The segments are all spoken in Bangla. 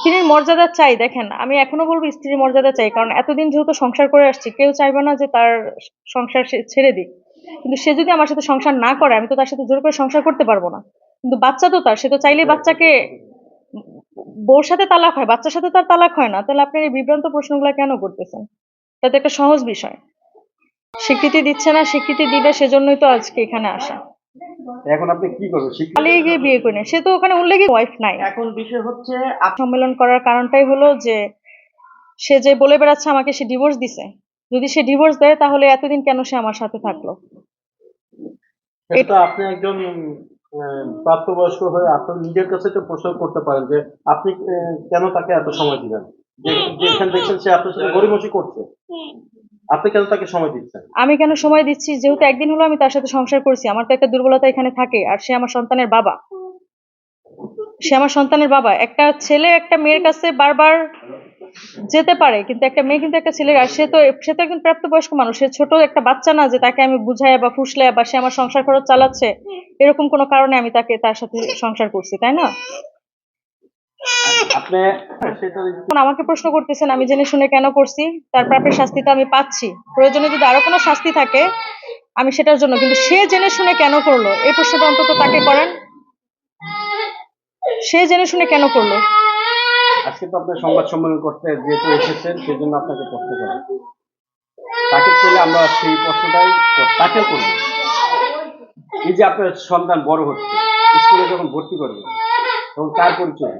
স্ত্রীর মর্যাদা চাই, দেখেন, আমি এখনও বলব স্ত্রীর মর্যাদা চাই, কারণ এতদিন যেহেতু সংসার করে আসছি, কেউ চাইবে না যে তার সংসার ছেড়ে দিক। কিন্তু সে যদি আমার সাথে সংসার না করে, আমি তো তার সাথে জোর করে সংসার করতে পারব না। কিন্তু বাচ্চা তো তার, সে তো চাইলে বাচ্চাকে বউর সাথে তালাক হয়, বাচ্চার সাথে তার তালাক হয় না। তাহলে আপনি এই বিভ্রান্ত প্রশ্নগুলো কেন করতেছেন? তাতে একটা সহজ বিষয়। স্বীকৃতি দিচ্ছে না, স্বীকৃতি দিবে সেজন্যই তো আজকে এখানে আসা। এখন আপনি কি করবেন? পালিয়ে গিয়ে বিয়ে করে। সে তো ওখানে ওয়াইফ নাই। এখন বিষয় হচ্ছে সম্মেলন করার কারণটাই হলো যে সে যে বলে বেড়াচ্ছে আমাকে সে ডিভোর্স দিছে। যদি সে ডিভোর্স দেয় তাহলে এতদিন কেন সে আমার সাথে থাকল? এটা আপনি একজন প্রাপ্তবয়স্ক হয়ে আপনার নিজের কাছে তো প্রশ্ন করতে পারেন যে আপনি কেন তাকে এত সময় দিলেন? যেখানে দেখছেন সে আপনার সাথে গরিমসি করছে। আপনি কেন তাকে সময় দিচ্ছেন? আমি কেন সময় দিচ্ছি? যেহেতু একদিন হলো আমি তার সাথে সংসার করছি। আমার তো একটা দুর্বলতা এখানে থাকে, আর সে আমার সন্তানের বাবা। সে আমার সন্তানের বাবা। একটা ছেলে একটা মেয়ের কাছে বারবার যেতে পারে, কিন্তু একটা মেয়ে কিন্তু একটা ছেলের, আর সে তো সে তো একজন প্রাপ্তবয়স্ক মানুষ। সে ছোট একটা বাচ্চা না যে তাকে আমি বুঝাই বা ফুসলে বা সে আমার সংসার খরচ চালাচ্ছে, এরকম কোনো কারণে আমি তাকে তার সাথে সংসার করছি, তাই না? আপনি আমাকে প্রশ্ন করতেছেন আমি জেনে শুনে কেন করছি? তার প্রাপের শাস্তি তো আমি পাচ্ছি। প্রয়োজনে যদি আরও কোনো শাস্তি থাকে আমি সেটার জন্য কিন্তু সে জেনে শুনে কেন করল? এই প্রশ্নটা অন্তত তাকে করেন। সে জেনে শুনে কেন করল? আজকে তো আপনি সংবাদ সম্মেলন করতে যেহেতু এসেছেন সেই জন্য আপনাকে প্রশ্ন করেন তাকে পেলে আমরা সেই প্রশ্নটাই কর- তাকেও করব। এই যে আপনার সন্তান বড় হচ্ছে স্কুলে যখন ভর্তি করবেন তখন কার পরিচয়?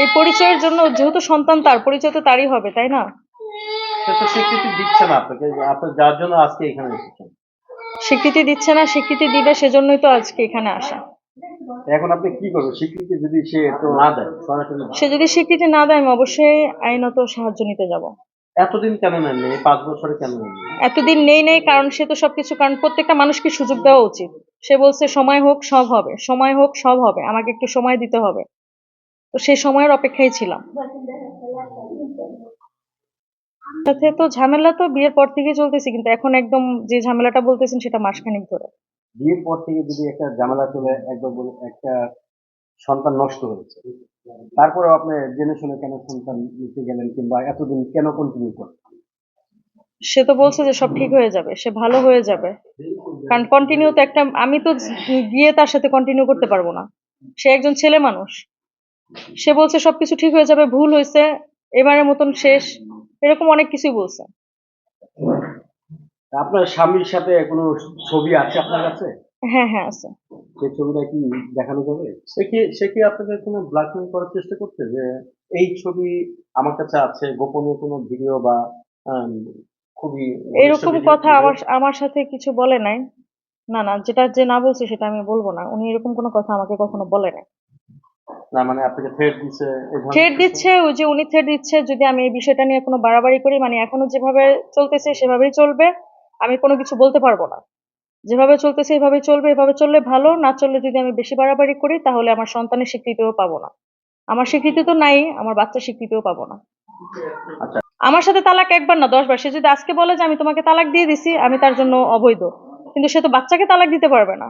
এই পরিচয়ের জন্য যেহেতু সন্তান তার পরিচয় তো তারই হবে তাই না? স্বীকৃতি দিচ্ছে না আপনাকে আপনার যার জন্য আজকে এখানে এসেছেন? স্বীকৃতি দিচ্ছে না স্বীকৃতি দিবে সেজন্যই তো আজকে এখানে আসা। এখন আপনি কি করবেন? স্বীকৃতি যদি সে তো না দেয় সরাসরি সে যদি স্বীকৃতি না দেয় আমি অবশ্যই আইনত সাহায্য নিতে যাব। এতদিন কেন নেননি? এই পাঁচ বছরে কেন নেননি? এতদিন নেই নেই কারণ সে তো সবকিছু কারণ প্রত্যেকটা মানুষকে সুযোগ দেওয়া উচিত। সে বলছে, সময় হোক, সব হবে। সময় হোক, সব হবে। আমাকে একটু সময় দিতে হবে। তো সেই সময়ের অপেক্ষায় ছিলাম। সাথে তো ঝামেলা তো বিয়ের পর থেকে চলতেছে, কিন্তু এখন একদম যে ঝামেলাটা বলতেছেন সেটা মাসখানেক ধরে। বিয়ের পর থেকে যদি একটা ঝামেলা চলে, একদম একটা সন্তান নষ্ট হয়েছে। তারপরেও আপনি জেনে শুনে কেন সন্তান নিতে গেলেন কিংবা এতদিন কেন কন্টিনিউ করেন সে তো বলছে যে সব ঠিক হয়ে যাবে সে ভালো হয়ে যাবে। কারণ কন্টিনিউ তো একটা আমি তো গিয়ে তার সাথে কন্টিনিউ করতে পারব না। সে একজন ছেলে মানুষ। সে বলছে সবকিছু ঠিক হয়ে যাবে ভুল হয়েছে এবারের মতন শেষ এরকম অনেক কিছুই বলছে। আপনার স্বামীর সাথে কোনো ছবি আছে আপনার কাছে? হ্যাঁ হ্যাঁ আছে। সেই ছবিটা কি দেখানো যাবে? সে কি সে কি আপনাকে কোনো ব্ল্যাকমেল করার চেষ্টা করছে যে এই ছবি আমার কাছে আছে গোপনীয় কোনো ভিডিও বা খুবই এরকম কথা আমার আমার সাথে কিছু বলে নাই। না না যেটা যে না বলছে সেটা আমি বলব না। উনি এরকম কোনো কথা আমাকে কখনো বলে নাই। না মানে আপনাকে এই ধরনের থ্রেড দিচ্ছে ওই যে উনি থ্রেড দিচ্ছে যদি আমি এই বিষয়টা নিয়ে কোনো বাড়াবাড়ি করি মানে এখনও যেভাবে চলতেছে সেভাবেই চলবে আমি কোনো কিছু বলতে পারব না। যেভাবে চলতেছে এভাবে চলবে এভাবে চললে ভালো না চললে যদি আমি বেশি বাড়াবাড়ি করি তাহলে আমার সন্তানের স্বীকৃতিও পাবো না। আমার স্বীকৃতি তো নাই আমার বাচ্চার স্বীকৃতিও পাবো না। আচ্ছা। আমার সাথে তালাক একবার না দশবার সে যদি আজকে বলে যে আমি তোমাকে তালাক দিয়ে দিছি আমি তার জন্য অবৈধ। কিন্তু সে তো বাচ্চাকে তালাক দিতে পারবে না।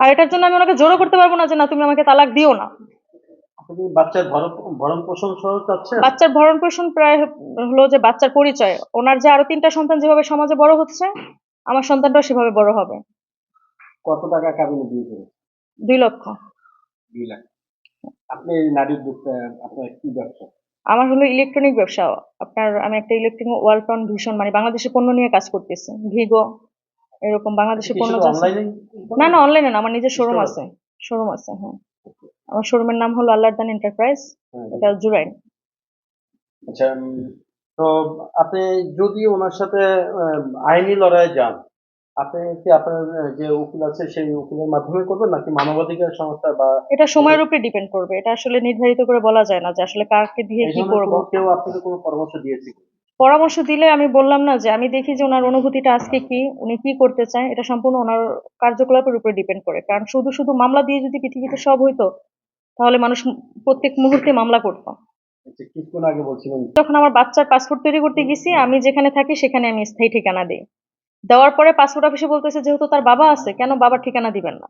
আর এটার জন্য আমি ওনাকে জোরও করতে পারব না যে না তুমি আমাকে তালাক দিও না। আপনি বাচ্চার ভরণ পোষণ বাচ্চার ভরণ পোষণ প্রায় হলো যে বাচ্চার পরিচয়। ওনার যে আরও তিনটা সন্তান যেভাবে সমাজে বড় হচ্ছে আমার সন্তানটাও সেভাবে বড় হবে। কত টাকা কাবিনে দেবেন দুই লক্ষ। দুই লাখ। আপনি এই নারী আপনার কি ব্যবসা? আমার হলো ইলেকট্রনিক ব্যবসা। আপনার আমি একটা ইলেকট্রনিক ওয়ালটন ভীষণ মানে বাংলাদেশের পণ্য নিয়ে কাজ করতেছি। ভিগো এরকম বাংলাদেশের পণ্য না না অনলাইনে না আমার নিজের শোরুম আছে শোরুম আছে হ্যাঁ। আমার শোরুমের নাম হলো আল্লাহদান এন্টারপ্রাইজ এটা জুরাইন। আচ্ছা তো আপনি যদি ওনার সাথে আইনি লড়াইয়ে যান আপনি কি আপনার যে উকিল আছে সেই উকিলের মাধ্যমে করবেন নাকি মানবাধিকার সংস্থা বা এটা সময়ের উপরে ডিপেন্ড করবে। এটা আসলে নির্ধারিত করে বলা যায় না যে আসলে কাকে দিয়ে কি করব। কেউ আপনাকে কোনো পরামর্শ দিয়েছে পরামর্শ দিলে আমি বললাম না যে আমি দেখি যে ওনার অনুভূতিটা আজকে কি উনি কি করতে চায় এটা সম্পূর্ণ ওনার কার্যকলাপের উপরে ডিপেন্ড করে। কারণ শুধু শুধু মামলা দিয়ে যদি পৃথিবীতে সব হইতো তাহলে মানুষ প্রত্যেক মুহূর্তে মামলা করতো। আচ্ছা, যখন আমার বাচ্চার পাসপোর্ট তৈরি করতে গেছি আমি যেখানে থাকি সেখানে আমি স্থায়ী ঠিকানা দিই। দেওয়ার পরে পাসপোর্ট অফিসে বলতেছে, যেহেতু তার বাবা আছে, কেন বাবার ঠিকানা দিবেন না?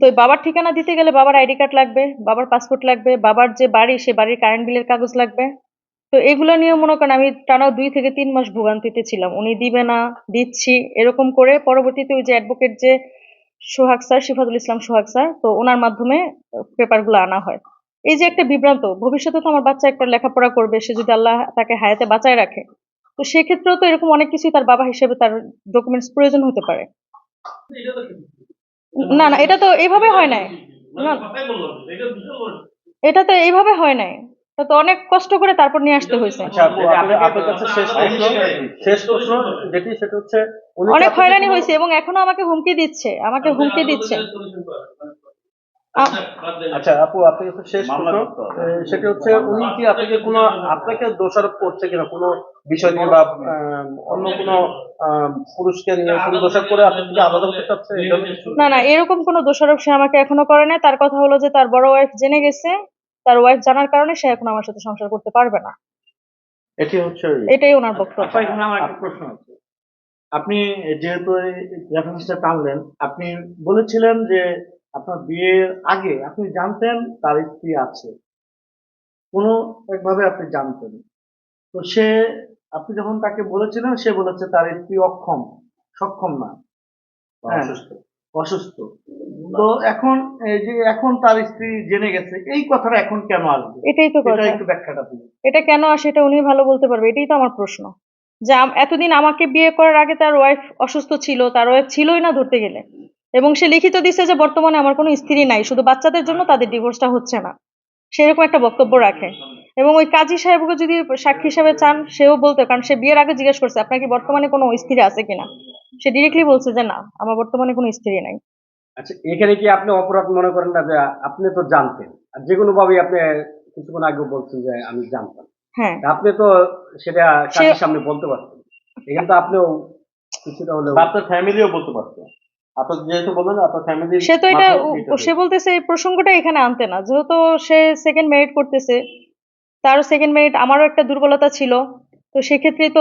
তো বাবার ঠিকানা দিতে গেলে বাবার আইডি কার্ড লাগবে, বাবার পাসপোর্ট লাগবে, বাবার যে বাড়ি, সে বাড়ির কারেন্ট বিলের কাগজ লাগবে। তো এগুলো নিয়ে মনে করেন আমি টানা দুই থেকে তিন মাস ভোগান্তিতে ছিলাম। উনি দিবে না, দিচ্ছি, এরকম করে পরবর্তীতে ওই যে অ্যাডভোকেট যে সোহাগ স্যার শিফাতুল ইসলাম সোহাগ স্যার, তো ওনার মাধ্যমে পেপারগুলো আনা হয়। এই যে একটা বিভ্রান্ত, ভবিষ্যতে তো আমার বাচ্চা একটা লেখাপড়া করবে, সে যদি আল্লাহ তাকে হায়াতে বাঁচায় রাখে তো সেক্ষেত্রেও তো এরকম অনেক কিছুই তার বাবা হিসেবে তার ডকুমেন্টস প্রয়োজন হতে পারে। না না এটা তো এইভাবে হয় নাই। এটা তো এইভাবে হয় নাই। তো অনেক কষ্ট করে তারপর নিয়ে আসতে হয়েছে। আচ্ছা কি অনেক হয়রানি হয়েছে এবং এখনও আমাকে হুমকি দিচ্ছে আমাকে হুমকি দিচ্ছে। আচ্ছা আপু আপনার কাছে শেষ প্রশ্ন। সেটি হচ্ছে উনি কি আপনাকে কোনো আপনাকে দোষারোপ করছে কিনা? কোনো বিষয় নিয়ে বা আহ, অন্য কোনো আহ, পুরুষকে নিয়ে কোনো দোষারোপ করে আপনার থেকে আলাদা হতে চাচ্ছে? না না এরকম কোনো দোষারোপ সে আমাকে এখনও করে না তার কথা হলো যে তার বড় ওয়াইফ জেনে গেছে। তার ওয়াইফ জানার কারণে সে এখন আমার সাথে সংসার করতে পারবে না। এটি হচ্ছে এটাই ওনার বক্তব্য। আচ্ছা এখানে আমার একটা প্রশ্ন আছে। আপনি যেহেতু রেফারেন্সটা টানলেন আপনি বলেছিলেন যে আপনার বিয়ের আগে আপনি জানতেন তার স্ত্রী আছে। কোনো একভাবে আপনি জানতেন। তো সে আপনি যখন তাকে বলেছিলেন সে বলেছে তার স্ত্রী অক্ষম সক্ষম না। হ্যাঁ, অসুস্থ। অসুস্থ। তো এখন এই যে এখন তার স্ত্রী জেনে গেছে এই কথাটা এখন কেন আসবে? এটাই তো কথা। একটু ব্যাখ্যাটা দিন। এটা কেন আসে এটা উনি ভালো বলতে পারবে এটাই তো আমার প্রশ্ন। যে আম- এতদিন আমাকে বিয়ে করার আগে তার ওয়াইফ অসুস্থ ছিল তার ওয়াইফ ছিলই না ধরতে গেলে। এবং সে লিখিত দিছে যে বর্তমানে আমার কোনো স্ত্রী নাই শুধু বাচ্চাদের জন্য তাদের ডিভোর্সটা হচ্ছে না। সেরকম একটা বক্তব্য রাখে। এবং ওই কাজী সাহেবকে যদি সাক্ষী হিসাবে চান সেও বলতে কারণ সে বিয়ের আগে জিজ্ঞেস করছে আপনার কি বর্তমানে কোনো স্ত্রী আছে কিনা? সে ডিরেক্টলি বলছে যে না আমার বর্তমানে কোনো স্ত্রী নাই। আচ্ছা এখানে কি আপনি অপরাধ মনে করেন না যে আপনি তো জানতেন? আর যে কোনো ভাবে আপনি কিছুক্ষণ আগে বলছেন যে আমি জানতাম। হ্যাঁ। আপনি তো সেটা কাজের সামনে বলতে পারতেন। এখানে তো আপনিও কিছুটা হলেও আপনার ফ্যামিলিও বলতে পারতো আপনার যেহেতু বললেন আপনার ফ্যামিলি সে তো এটা সে বলতেছে এই প্রসঙ্গটা এখানে আনতে না। যেহেতু সে সেকেন্ড মেরিট করতেছে তারও সেকেন্ড মেরিট আমারও একটা দুর্বলতা ছিল। তো সেক্ষেত্রে তো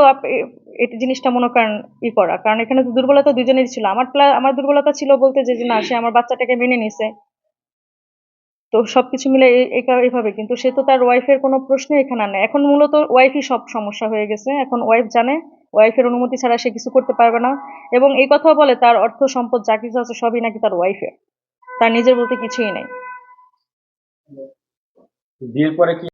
এই জিনিসটা মনে করেন ই করা। কারণ এখানে তো দুর্বলতা দুজনেরই ছিল। আমার আমার দুর্বলতা ছিল বলতে যে না সে আমার বাচ্চাটাকে মেনে নিছে। তো সবকিছু মিলে এই- এই এইভাবে কিন্তু সে তো তার ওয়াইফের কোনো প্রশ্ন এখানে আনে এখন মূলত ওয়াইফই সব সমস্যা হয়ে গেছে। এখন ওয়াইফ জানে ওয়াইফের অনুমতি ছাড়া সে কিছু করতে পারবে না। এবং এই কথা বলে, তার অর্থ সম্পদ যা কিছু আছে সবই নাকি তার ওয়াইফের তার নিজের বলতে কিছুই নেই। বিয়ের পরে কি